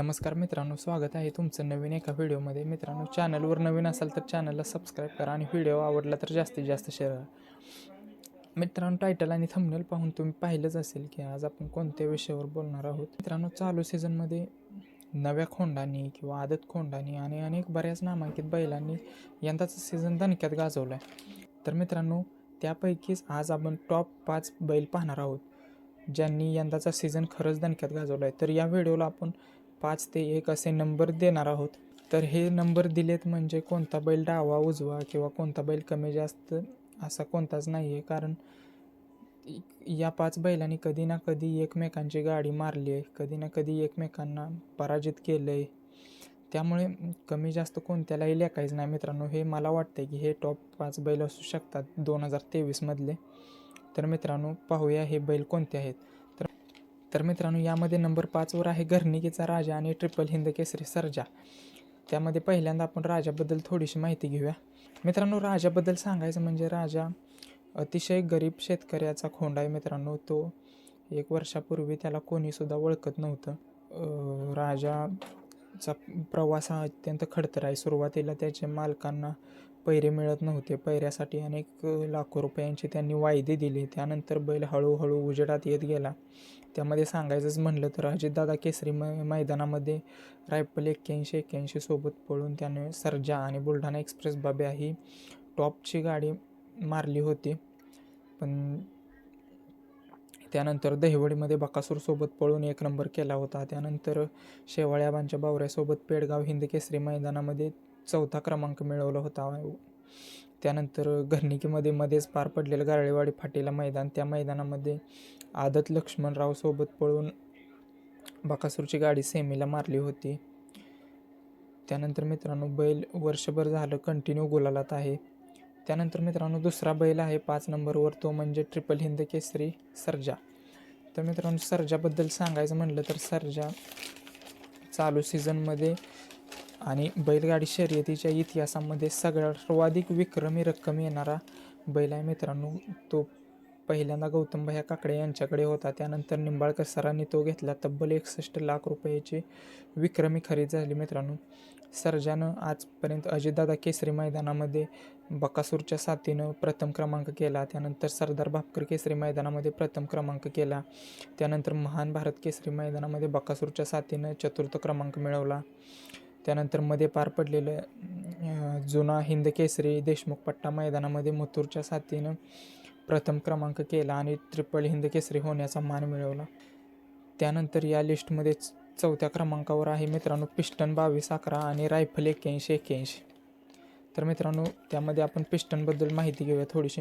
नमस्कार मित्रांनो स्वागत आहे तुमचं नवीन एका व्हिडिओमध्ये. मित्रांनो चॅनलवर नवीन असाल तर चॅनलला सबस्क्राईब करा आणि व्हिडिओ आवडला तर जास्तीत जास्त शेअर करा. मित्रांनो टायटल आणि थंबनेल पाहून तुम्ही पाहिलंच असेल की आज आपण कोणत्या विषयावर बोलणार आहोत. मित्रांनो चालू सीझनमध्ये नव्या खोंडांनी किंवा आदत खोंडांनी आणि अनेक बऱ्याच नामांकित बैलांनी यंदाचं सीझन दणक्यात गाजवलं आहे तर मित्रांनो त्यापैकीच आज आपण टॉप पाच बैल पाहणार आहोत ज्यांनी यंदाचा सीझन खरंच दणक्यात गाजवला आहे तर या व्हिडिओला आपण पाच ते एक असे नंबर देणार आहोत. तर हे नंबर दिलेत म्हणजे कोणता बैल डावा उजवा किंवा कोणता बैल कमी जास्त असा कोणताच नाही आहे कारण या पाच बैलांनी कधी ना कधी एकमेकांची गाडी मारली आहे कधी ना कधी एकमेकांना पराजित केलं आहे त्यामुळे कमी जास्त कोणत्यालाही लेखायचं नाही मित्रांनो. हे मला वाटतं की हे टॉप पाच बैल असू शकतात दोन हजार तेवीसमधले तर मित्रांनो पाहूया हे बैल कोणते आहेत. तर मित्रांनो यामध्ये नंबर पाचवर आहे घरनिकीचा राजा आणि ट्रिपल हिंद केसरी सर्जा. त्यामध्ये पहिल्यांदा आपण राजाबद्दल थोडीशी माहिती घेऊया. मित्रांनो राजाबद्दल सांगायचं म्हणजे राजा अतिशय गरीब शेतकऱ्याचा खोंड आहे मित्रांनो. तो एक वर्षापूर्वी त्याला कोणीसुद्धा ओळखत नव्हतं. राजाचा प्रवास हा अत्यंत खडतर आहे. सुरुवातीला त्याच्या मालकांना पैरे मिळत नव्हते. पैऱ्यासाठी अनेक लाखो रुपयांचे त्यांनी वायदे दिले. त्यानंतर बैल हळूहळू उजेडात येत गेला. त्यामध्ये सांगायचंच म्हणलं तर अजितदादा केसरी मै मैदानामध्ये रायफल एक्क्याऐंशी एक्क्याऐंशी सोबत पळून त्याने सर्जा आणि बुलढाणा एक्सप्रेस बाब्या ही टॉपची गाडी मारली होती. पण त्यानंतर दहिवडीमध्ये बकासूरसोबत पळून एक नंबर केला होता. त्यानंतर शेवाळ्याबांच्या बावऱ्यासोबत पेडगाव हिंद केसरी मैदानामध्ये चौथा क्रमांक मिळवला होता. त्यानंतर घरनिकीमध्ये मध्येच पार पडलेलं गारळेवाडी फाटीला मैदान त्या मैदानामध्ये आदत लक्ष्मणराव सोबत पळून बकासूरची गाडी सेमीला मारली होती. त्यानंतर मित्रांनो बैल वर्षभर झालं कंटिन्यू गुलालात आहे. त्यानंतर मित्रांनो दुसरा बैल आहे पाच नंबरवर तो म्हणजे ट्रिपल हिंद केसरी सर्जा. तर मित्रांनो सर्जाबद्दल सांगायचं म्हणलं तर सर्जा चालू सीझनमध्ये आणि बैलगाडी शर्यतीच्या इतिहासामध्ये सगळ्यात सर्वाधिक विक्रमी रक्कम येणारा बैल आहे मित्रांनो. तो पहिल्यांदा गौतमभाया काकडे यांच्याकडे होता. त्यानंतर निंबाळकर सरांनी तो घेतला. तब्बल एकसष्ट लाख रुपयाची विक्रमी खरेदी झाली मित्रांनो. सर्जानं आजपर्यंत अजितदादा केसरी मैदानामध्ये बकासूरच्या साथीनं प्रथम क्रमांक केला. त्यानंतर सरदार भापकर केसरी मैदानामध्ये प्रथम क्रमांक केला. त्यानंतर महान भारत केसरी मैदानामध्ये बकासूरच्या साथीनं चतुर्थ क्रमांक मिळवला. त्यानंतरमध्ये पार पडलेलं जुना हिंद केसरी देशमुख पट्टा मैदानामध्ये मथुरच्या साथीनं प्रथम क्रमांक केला आणि ट्रिपल हिंद केसरी होण्याचा मान मिळवला. त्यानंतर या लिस्टमध्ये च- चौथ्या क्रमांकावर आहे मित्रांनो पिस्टन बावीस अकरा आणि रायफल एक्क्याऐंशी एक्क्याऐंशी. तर मित्रांनो त्यामध्ये आपण पिस्टनबद्दल माहिती घेऊया थोडीशी.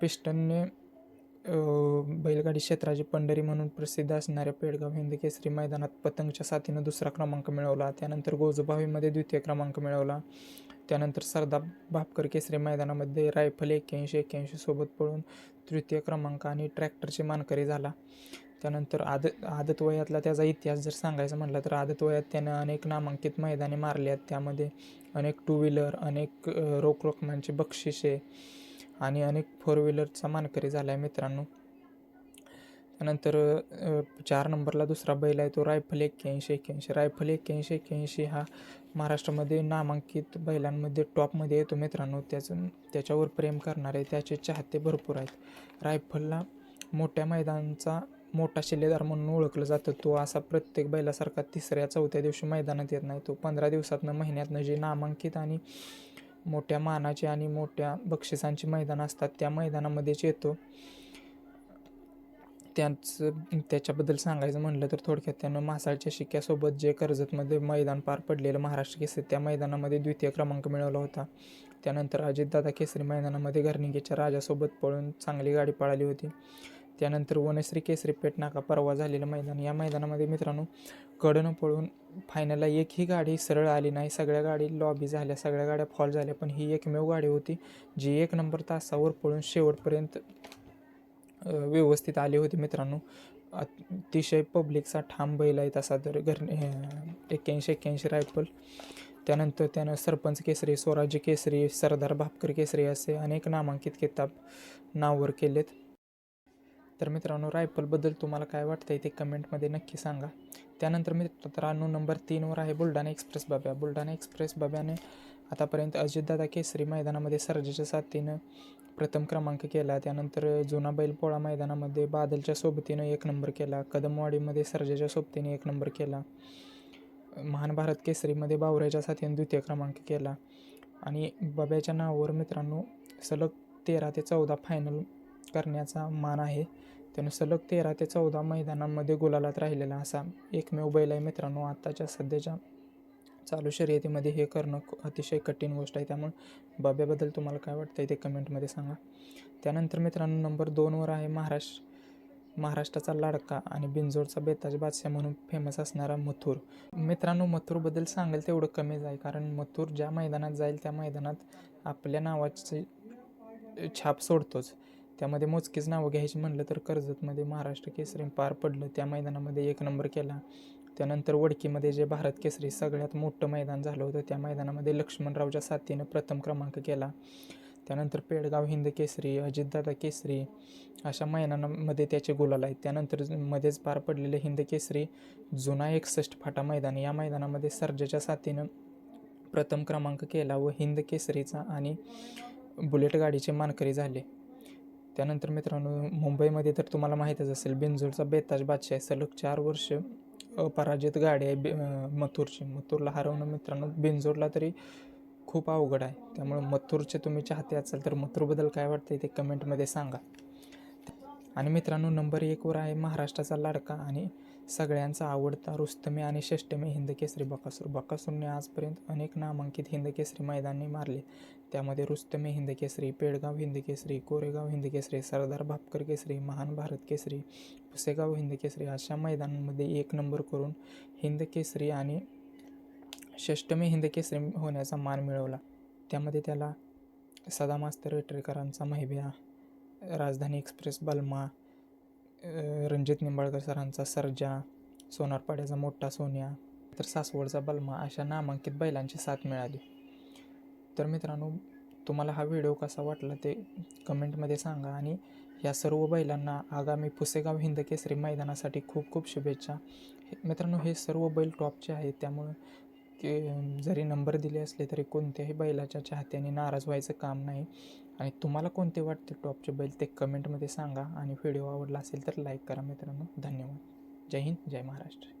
पिस्टनने बैलगाडी क्षेत्राची पंढरी म्हणून प्रसिद्ध असणाऱ्या पेडगाव हिंद केसरी मैदानात पतंगच्या साथीनं दुसरा क्रमांक मिळवला. त्यानंतर गोजोबावीमध्ये द्वितीय क्रमांक मिळवला. त्यानंतर सरदार भापकर केसरी मैदानामध्ये रायफल एक्क्याऐंशी एक्क्याऐंशी सोबत पळून तृतीय क्रमांक आणि ट्रॅक्टरचे मानकरी झाला. त्यानंतर आदत आदत वयातला त्याचा इतिहास जर सांगायचा म्हटलं तर आदत वयात त्यानं अनेक नामांकित मैदाने मारली आहेत त्यामध्ये अनेक टू व्हीलर अनेक रोख रकमांची बक्षिसे आणि अनेक फोर व्हीलरचा मानकरी झाला आहे मित्रांनो. त्यानंतर चार नंबरला दुसरा बैल आहे तो रायफल एक्क्याऐंशी एक्क्याऐंशी. रायफल एक्क्याऐंशी एक्क्याऐंशी हा महाराष्ट्रामध्ये नामांकित बैलांमध्ये टॉपमध्ये येतो मित्रांनो. त्याचं त्याच्यावर प्रेम करणारे त्याचे चाहते भरपूर आहेत. रायफलला मोठ्या मैदानाचा मोठा शिलेदार म्हणून ओळखलं जातं. तो असा प्रत्येक बैलासारखा तिसऱ्या चौथ्या दिवशी मैदानात येत नाही. तो पंधरा दिवसातनं महिन्यातनं जे नामांकित आणि मोठ्या मानाचे आणि मोठ्या बक्षिसांची मैदान असतात. त्या मैदानामध्येच येतो. त्यांचं त्याच्याबद्दल सांगायचं म्हणलं तर थोडक्यात त्यानं मासाळच्या शिक्क्यासोबत जे कर्जतमध्ये मैदान पार पडलेलं महाराष्ट्र केसरी त्या मैदानामध्ये द्वितीय क्रमांक मिळवला होता. त्यानंतर अजितदादा केसरी मैदानामध्ये घरनिंगेच्या राजासोबत पळून चांगली गाडी पळाली होती. त्यानंतर वनश्री केसरी पेट नाका परवा झालेलं मैदान. या मैदानामध्ये मित्रांनो कडनं पळून फायनलला एकही गाडी सरळ आली नाही. सगळ्या गाडी लॉबी झाल्या सगळ्या गाड्या फॉल झाल्या पण ही एकमेव गाडी होती जी एक नंबर तासावर पळून शेवटपर्यंत व्यवस्थित आली होती मित्रांनो. अतिशय पब्लिकचा ठाम बैल आहे तसा तर घर एक्क्याऐंशी एक्क्याऐंशी रायफल त्यानंतर त्यानं सरपंच केसरी स्वराज्य केसरी सरदार भापकर केसरी असे अनेक नामांकित किताब नाववर केलेत. तर मित्रांनो रायफलबद्दल तुम्हाला काय वाटतंय ते कमेंटमध्ये नक्की सांगा. त्यानंतर मित्रांनो नंबर तीनवर आहे बुलढाणा एक्सप्रेस बाब्या. बुलढाणा एक्सप्रेस बाब्याने आतापर्यंत अजितदादा केसरी मैदानामध्ये सर्जेच्या साथीनं प्रथम क्रमांक केला. त्यानंतर जुना बैलपोळा मैदानामध्ये बादलच्या सोबतीनं एक नंबर केला. कदमवाडीमध्ये सर्जेच्या सोबतीने एक नंबर केला. महान भारत केसरीमध्ये बावऱ्याच्या साथीने द्वितीय क्रमांक केला. आणि बाब्याच्या नावावर मित्रांनो सलग तेरा ते चौदा फायनल करण्याचा मान आहे. त्यानं सलग तेरा ते चौदा मैदानांमध्ये गुलालात राहिलेला असा एकमेव बैल आहे मित्रांनो. आत्ताच्या सध्याच्या चालू शर्यतीमध्ये हे करणं अतिशय कठीण गोष्ट आहे. त्यामुळे बाब्याबद्दल तुम्हाला काय वाटतं आहे ते कमेंटमध्ये सांगा. त्यानंतर मित्रांनो नंबर दोनवर आहे महाराष्ट्र महाराष्ट्राचा लाडका आणि बिंजोडचा बेताज बादशाह म्हणून फेमस असणारा मथुर. मित्रांनो मथुरबद्दल सांगेल तेवढं कमीच आहे कारण मथुर ज्या मैदानात जाईल त्या मैदानात आपल्या नावाची छाप सोडतोच. त्यामध्ये मोजकीच नावं घ्यायची म्हणलं तर कर्जतमध्ये महाराष्ट्र केसरी पार पडलं. त्या मैदानामध्ये एक नंबर केला. त्यानंतर वडकीमध्ये जे भारत केसरी सगळ्यात मोठं मैदान झालं होतं त्या मैदानामध्ये लक्ष्मणरावच्या साथीनं प्रथम क्रमांक केला. त्यानंतर पेडगाव हिंद केसरी अजितदादा केसरी अशा मैदानामध्ये त्याचे गुलाल आहेत. त्यानंतर मध्येच पार पडलेले हिंद केसरी जुना एकसष्ट फाटा मैदान. या मैदानामध्ये सर्जाच्या साथीनं प्रथम क्रमांक केला व हिंद केसरीचा आणि बुलेट गाडीचे मानकरी झाले. त्यानंतर मित्रांनो मुंबईमध्ये तर तुम्हाला माहीतच असेल बिंजोडचा बेताज बादशाह सलग चार वर्ष अपराजित गाडी आहे बि मथुरची. मथुरला हरवणं मित्रांनो बिंजोडला तरी खूप अवघड आहे. त्यामुळे मथुरचे तुम्ही चाहते असाल तर मथुरबद्दल काय वाटतं ते कमेंटमध्ये सांगा. आणि मित्रांनो नंबर एकवर आहे महाराष्ट्राचा लाडका आणि सगळ्यांचा आवडता रुस्तमे आणि षष्टमे हिंदकेसरी बकासूर. बकासूरने आजपर्यंत अनेक नामांकित हिंदकेसरी मैदानी मारले. त्यामध्ये रुस्तमे हिंदकेसरी पेडगाव हिंदकेसरी कोरेगाव हिंदकेसरी सरदार भापकर केसरी महान भारत केसरी पुसेगाव हिंदकेसरी अशा मैदानांमध्ये एक नंबर करून हिंदकेसरी आणि षष्टमे हिंदकेसरी होण्याचा मान मिळवला. त्यामध्ये त्याला सदा मास्तर वेटरेकरांचा महिब्या राजधानी एक्सप्रेस बलमा रणजित निंबाळकर सरांचा सर्जा सोनारपाड्याचा मोठा सोन्या तर सासवडचा बलमा अशा नामांकित बैलांची साथ मिळाली. तर मित्रांनो तुम्हाला हा व्हिडिओ कसा वाटला ते कमेंटमध्ये सांगा आणि या सर्व बैलांना आगामी पुसेगाव हिंद केसरी मैदानासाठी खूप खूप शुभेच्छा. हे- मित्रांनो हे सर्व बैल टॉपचे आहेत त्यामुळं जरी नंबर दिले असले तरी कोणत्याही बैलाच्या चाहत्याने नाराज व्हायचं काम नाही. आणि तुम्हाला कोणते वाटते टॉपचे बैल ते कमेंटमध्ये सांगा आणि व्हिडिओ आवडला असेल तर लाईक करा मित्रांनो. धन्यवाद. जय हिंद जय महाराष्ट्र.